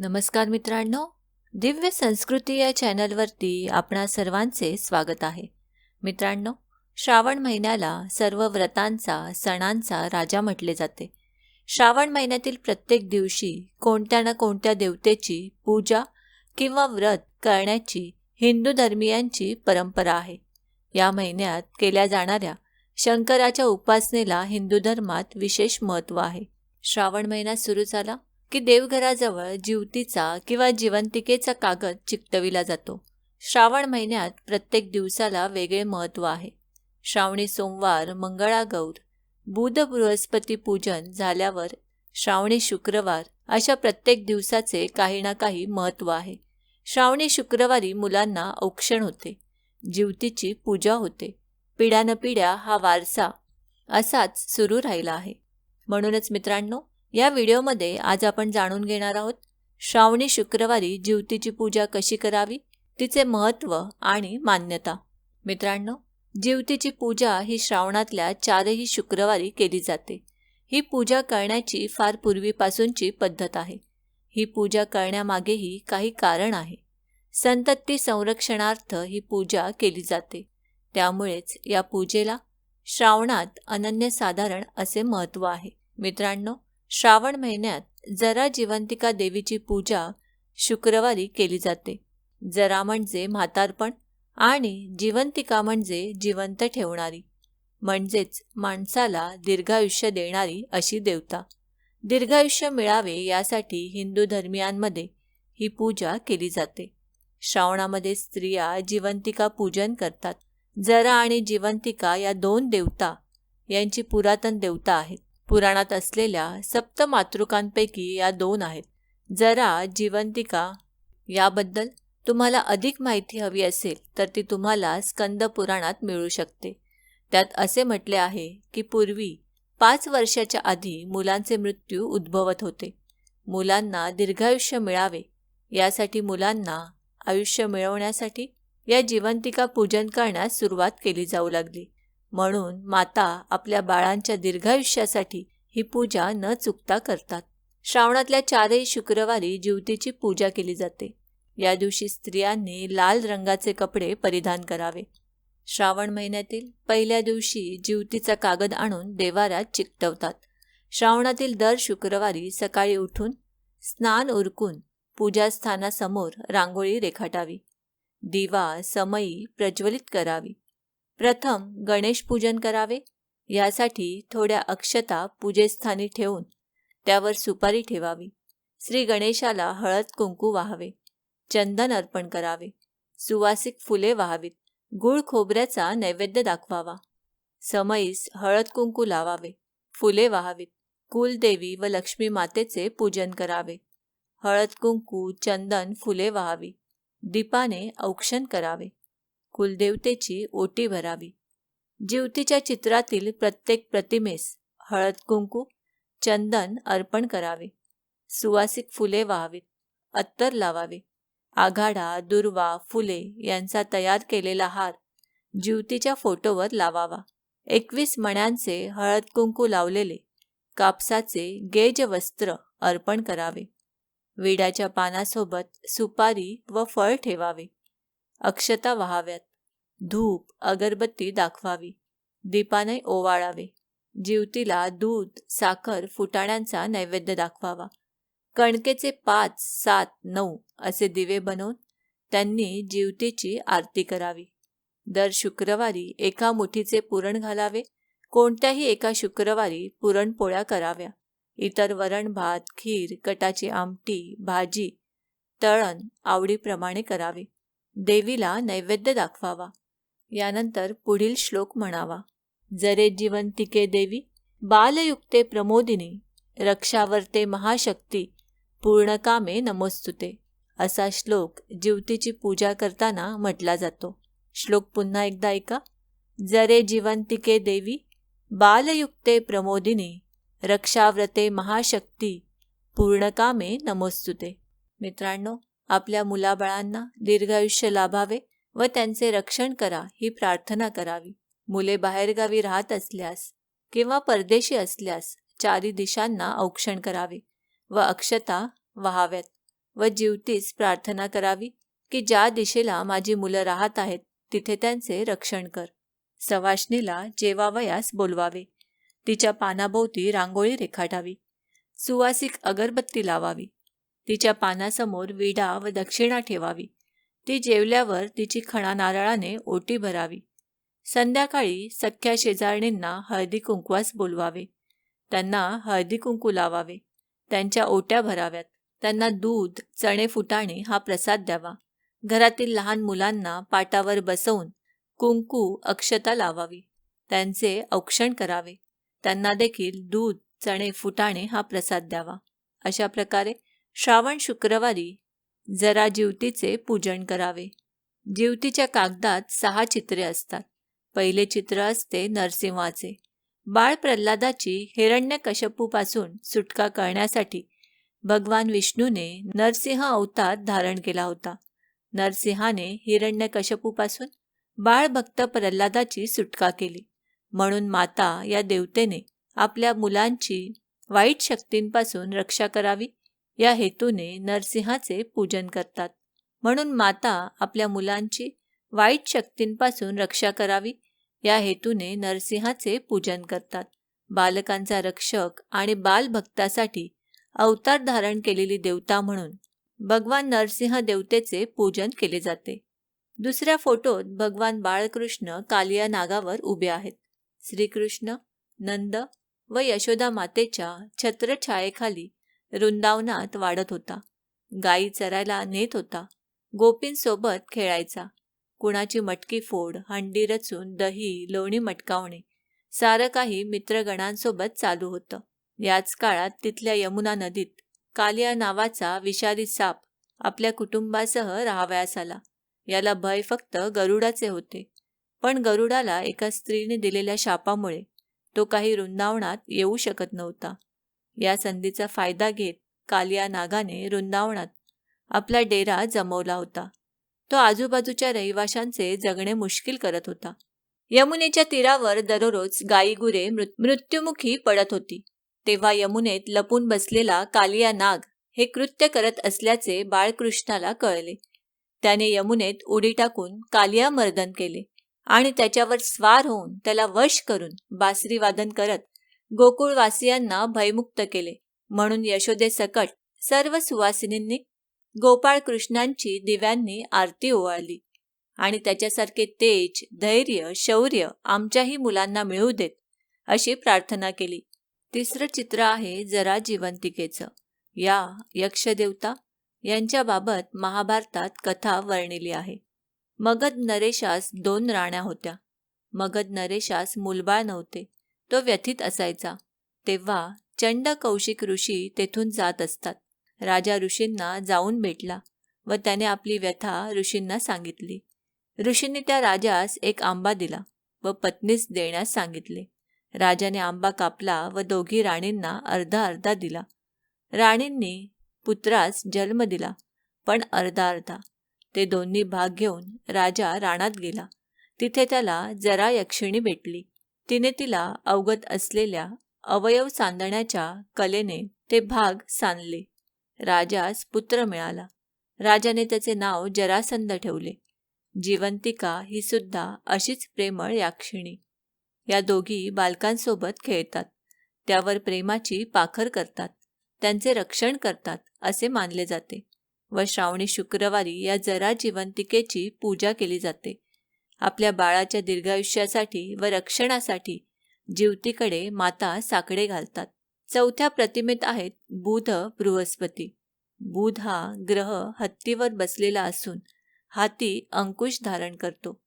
नमस्कार मित्रांनो दिव्य संस्कृती या चॅनलवरती आपणा सर्वांचे स्वागत आहे. मित्रांनो श्रावण महिन्याला सर्व व्रतांचा सणांचा राजा म्हटले जाते. श्रावण महिन्यातील प्रत्येक दिवशी कोणत्या ना कोणत्या देवतेची पूजा किंवा व्रत करण्याची हिंदू धर्मियांची परंपरा आहे. या महिन्यात केल्या जाणाऱ्या शंकराच्या उपासनेला हिंदू धर्मात विशेष महत्त्व आहे. श्रावण महिना सुरू झाला की देवघराजवळ जिवतीचा किंवा जिवंतिकेचा कागद चिकटविला जातो. श्रावण महिन्यात प्रत्येक दिवसाला वेगळे महत्त्व आहे. श्रावणी सोमवार मंगळागौर बुध बृहस्पती पूजन झाल्यावर श्रावणी शुक्रवार अशा प्रत्येक दिवसाचे काही ना काही महत्त्व आहे. श्रावणी शुक्रवारी मुलांना औक्षण होते. जिवतीची पूजा होते. पिढ्यानपिढ्या हा वारसा असाच सुरू राहिला आहे. म्हणूनच मित्रांनो या व्हिडिओमध्ये आज आपण जाणून घेणार आहोत श्रावणी शुक्रवारी जिवतीची पूजा कशी करावी तिचे महत्त्व आणि मान्यता. मित्रांनो जिवतीची पूजा ही श्रावणातल्या चारही शुक्रवारी केली जाते. ही पूजा करण्याची फार पूर्वीपासूनची पद्धत आहे. ही पूजा करण्यामागेही काही कारण आहे. संतती संरक्षणार्थ ही पूजा केली जाते. त्यामुळेच या पूजेला श्रावणात अनन्यसाधारण असे महत्त्व आहे. मित्रांनो श्रावण महिन्यात जरा जिवंतिका देवीची पूजा शुक्रवारी केली जाते. जरा म्हणजे म्हातारपण आणि जिवंतिका म्हणजे जिवंत ठेवणारी म्हणजेच माणसाला दीर्घायुष्य देणारी अशी देवता. दीर्घायुष्य मिळावे यासाठी हिंदू धर्मियांमध्ये ही पूजा केली जाते. श्रावणामध्ये स्त्रिया जिवंतिका पूजन करतात. जरा आणि जिवंतिका या दोन देवता यांची पुरातन देवता आहेत. पुराणात असलेल्या सप्त मातृकांपैकी या दोन आहेत. जरा जिवंतिका याबद्दल तुम्हाला अधिक माहिती हवी असेल तर ती तुम्हाला स्कंद पुराणात मिळू शकते. त्यात असे म्हटले आहे की पूर्वी पाच वर्षाच्या आधी मुलांचे मृत्यू उद्भवत होते. मुलांना दीर्घायुष्य मिळावे यासाठी मुलांना आयुष्य मिळवण्यासाठी या जिवंतिका पूजन करण्यास सुरुवात केली जाऊ लागली. म्हणून माता आपल्या बाळांच्या दीर्घायुष्यासाठी ही पूजा न चुकता करतात. श्रावणातल्या चारही शुक्रवारी जीवतीची पूजा केली जाते. या दिवशी स्त्रियांनी लाल रंगाचे कपडे परिधान करावे. श्रावण महिन्यातील पहिल्या दिवशी जीवतीचा कागद आणून देवारात चिकटवतात. श्रावणातील दर शुक्रवारी सकाळी उठून स्नान उरकून पूजास्थानासमोर रांगोळी रेखाटावी. दिवा समयी प्रज्वलित करावी. प्रथम गणेश पूजन करावे. यासाठी थोड्या अक्षता पूजेस्थानी ठेवून त्यावर सुपारी ठेवावी. श्री गणेशाला हळद कुंकू वाहावे. चंदन अर्पण करावे. सुवासिक फुले वाहावीत. गुळ खोबऱ्याचा नैवेद्य दाखवावा. समयीस हळद कुंकू लावावे. फुले वाहावीत. कुलदेवी व लक्ष्मी मातेचे पूजन करावे. हळद कुंकू चंदन फुले वाहावी. दीपाने औक्षण करावे. कुलदेवतेची ओटी भरावी. जीवतीच्या चित्रातील प्रत्येक प्रतिमेस हळद कुंकू चंदन अर्पण करावे. सुवासिक फुले व्हावीत अत्तर लावावे. आघाडा दुर्वा फुले यांचा तयार केलेला हार जिवतीच्या फोटोवर लावावा. एकवीस मण्यांचे हळद कुंकू लावलेले कापसाचे गेज वस्त्र अर्पण करावे. विड्याच्या पानासोबत सुपारी व फळ ठेवावे. अक्षता व्हाव्यात धूप अगरबत्ती दाखवावी. दीपाने ओवाळावे. जिवतीला दूध साखर फुटाण्यांचा नैवेद्य दाखवावा. कणकेचे पाच सात नऊ असे दिवे बनवून त्यांनी जीवतीची आरती करावी. दर शुक्रवारी एका मुठीचे पुरण घालावे. कोणत्याही एका शुक्रवारी पुरणपोळ्या कराव्या. इतर वरण भात खीर कटाची आमटी भाजी तळण आवडीप्रमाणे करावे. देवीला नैवेद्य दाखवावा. यानंतर पुढील श्लोक म्हणावा. जरे जिवंतिके देवी बालयुक्ते प्रमोदिनी रक्षावर्ते महाशक्ती पूर्णकामे नमोस्तुते असा श्लोक जीवतीची पूजा करताना म्हटला जातो. श्लोक पुन्हा एकदा ऐका. जरे जिवंतिके देवी बालयुक्ते प्रमोदिनी रक्षाव्रते महाशक्ती पूर्णकामे नमोस्तुते. मित्रांनो आपल्या मुलाबाळांना दीर्घायुष्य लाभावे. व त्यांचे रक्षण करा ही प्रार्थना करावी. मुले बाहेरगावी राहत असल्यास किंवा परदेशी असल्यास चारी दिशांना औक्षण करावे व अक्षता वहाव्यात व जीवतीस प्रार्थना करावी की ज्या दिशेला माझी मुलं राहत आहेत तिथे त्यांचे रक्षण कर. सवाष्णीला जेवावयास बोलवावे. तिच्या पानाभोवती रांगोळी रेखाटावी. सुवासिक अगरबत्ती लावावी. तिच्या पानासमोर विडा व दक्षिणा ठेवावी. ती जेवल्यावर तिची खणा नारळाने ओटी भरावी. संध्याकाळी सख्या शेजारणींना हळदी कुंकवास बोलवावे. त्यांना हळदी कुंकू लावावे. त्यांच्या ओट्या भराव्यात. त्यांना दूध चणे फुटाणे हा प्रसाद द्यावा. घरातील लहान मुलांना पाटावर बसवून कुंकू अक्षता लावावी. त्यांचे औक्षण करावे. त्यांना देखील दूध चणे फुटाणे हा प्रसाद द्यावा. अशा प्रकारे श्रावण शुक्रवारी जरा जीवतीचे पूजन करावे. जीवतीच्या कागदात सहा चित्रे असतात. पहिले चित्र असते नरसिंहाचे. बाळ प्रल्हादाची हिरण्यकशपूपासून सुटका करण्यासाठी भगवान विष्णूने नरसिंह अवतार धारण केला होता. नरसिंहाने हिरण्यकशपूपासून बाळभक्त प्रल्हादाची सुटका केली. म्हणून माता या देवतेने आपल्या मुलांची वाईट शक्तींपासून रक्षा करावी. या हेतूने नरसिंहाचे पूजन करतात. म्हणून माता आपल्या मुलांची वाईट शक्तींपासून रक्षा करावी. या हेतूने नरसिंहाचे पूजन करतात. बालकांचा रक्षक आणि बालभक्तासाठी अवतार धारण केलेली देवता म्हणून भगवान नरसिंह देवतेचे पूजन केले जाते. दुसऱ्या फोटोत भगवान बाळकृष्ण कालिया नागावर उभे आहेत. श्रीकृष्ण नंद व यशोदा मातेच्या छत्रछायेखाली वृंदावनात वाढत होता. गायी चरायला नेत होता. गोपींसोबत खेळायचा. कुणाची मटकी फोड हंडी रचून दही लोणी मटकावणे. सारं काही मित्रगणांसोबत चालू होतं. याच काळात तिथल्या यमुना नदीत कालिया नावाचा विषारी साप आपल्या कुटुंबासह राहावयास आला. याला भय फक्त गरुडाचे होते. पण गरुडाला एका स्त्रीने दिलेल्या शापामुळे तो काही वृंदावनात येऊ शकत नव्हता. या संधीचा फायदा घेत कालिया नागाने वृंदावनात आपला डेरा जमवला होता. तो आजूबाजूच्या रहिवाशांचे जगणे मुश्किल करत होता. यमुनेच्या तीरावर दररोज गाई गुरे मृत्युमुखी पडत होती. तेव्हा यमुनेत लपून बसलेला कालिया नाग हे कृत्य करत असल्याचे बाळकृष्णाला कळले. त्याने यमुनेत उडी टाकून कालिया मर्दन केले आणि त्याच्यावर स्वार होऊन त्याला वश करून बासरी वादन करत गोकुळवासियांना भयमुक्त केले. म्हणून यशोदे सकट सर्व सुवासिनींनी गोपाळ कृष्णांची दिव्यांनी आरती ओवाळली. आणि त्याच्यासारखे तेज धैर्य शौर्य आमच्याही मुलांना मिळू देत अशी प्रार्थना केली. तिसरं चित्र आहे जरा जिवंतिकेचं. या यक्षदेवता यांच्याबाबत महाभारतात कथा वर्णिली आहे. मगध नरेशास दोन राण्या होत्या. मगध नरेशास मुलबाळ नव्हते. तो व्यथित असायचा. तेव्हा चंड कौशिक ऋषी तेथून जात असतात. राजा ऋषींना जाऊन भेटला व त्याने आपली व्यथा ऋषींना सांगितली. ऋषींनी त्या राजास एक आंबा दिला व पत्नीस देण्यास सांगितले. राजाने आंबा कापला व दोघी राणींना अर्धा अर्धा दिला. राणींनी पुत्रास जन्म दिला पण अर्धा अर्धा. ते दोन्ही भाग घेऊन राजा राणात गेला. तिथे त्याला जरा यक्षिणी भेटली. तिने तिला अवगत असलेल्या अवयव सांधण्याच्या कलेने ते भाग सांधले राजास पुत्र मिळाला. राजाने त्याचे नाव जरासंध ठेवले. जिवंतिका ही सुद्धा अशीच प्रेमळ याक्षिणी. या दोघी बालकांसोबत खेळतात. त्यावर प्रेमाची पाखर करतात. त्यांचे रक्षण करतात असे मानले जाते व श्रावणी शुक्रवारी या जरा जिवंतिकेची पूजा केली जाते. आपल्या बाळाच्या दीर्घायुष्यासाठी व रक्षणासाठी जीवतीकडे माता साकडे घालतात. चौथ्या प्रतिमेत आहेत बुध बृहस्पती. बुध हा ग्रह हत्तीवर बसलेला असून हाती अंकुश धारण करतो.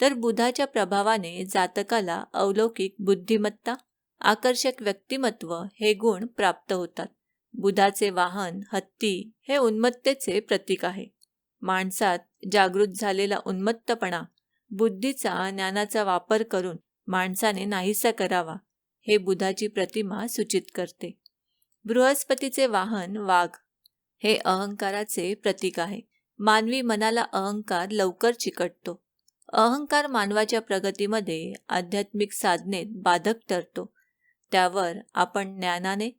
तर बुधाच्या प्रभावाने जातकाला अवलौकिक बुद्धिमत्ता आकर्षक व्यक्तिमत्व हे गुण प्राप्त होतात. बुधाचे वाहन हत्ती हे उन्मत्तेचे प्रतीक आहे. माणसात जागृत झालेला उन्मत्तपणा बुद्धीचा ज्ञानाचा वापर करून माणसाने नाहीसा करावा हे बुधाची प्रतिमा सूचित करते. बृहस्पतीचे वाहन वाघ हे अहंकाराचे प्रतीक आहे. मानवी मनाला अहंकार लवकर चिकटतो. अहंकार मानवाच्या प्रगतीमध्ये आध्यात्मिक साधनेत बाधक ठरतो. त्यावर आपण ज्ञानाने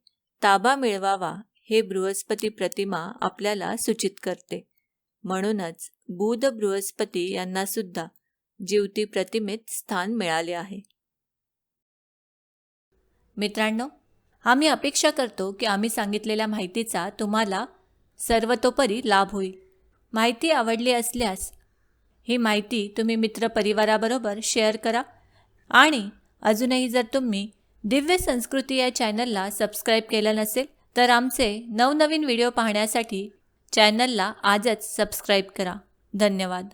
ताबा मिळवावा हे बृहस्पती प्रतिमा आपल्याला सूचित करते. म्हणूनच बुध बृहस्पती यांना सुद्धा जीवती प्रतिमेत स्थान मिळाले आहे. मित्रांनो आम्ही अपेक्षा करतो की आम्ही सांगितलेल्या माहितीचा तुम्हाला सर्वतोपरी लाभ होईल. माहिती आवडली असल्यास ही माहिती तुम्ही मित्रपरिवाराबरोबर शेअर करा आणि अजूनही जर तुम्ही दिव्य संस्कृती या चॅनलला सबस्क्राईब केलं नसेल तर आमचे नवनवीन व्हिडिओ पाहण्यासाठी चॅनलला आजच सबस्क्राईब करा. धन्यवाद.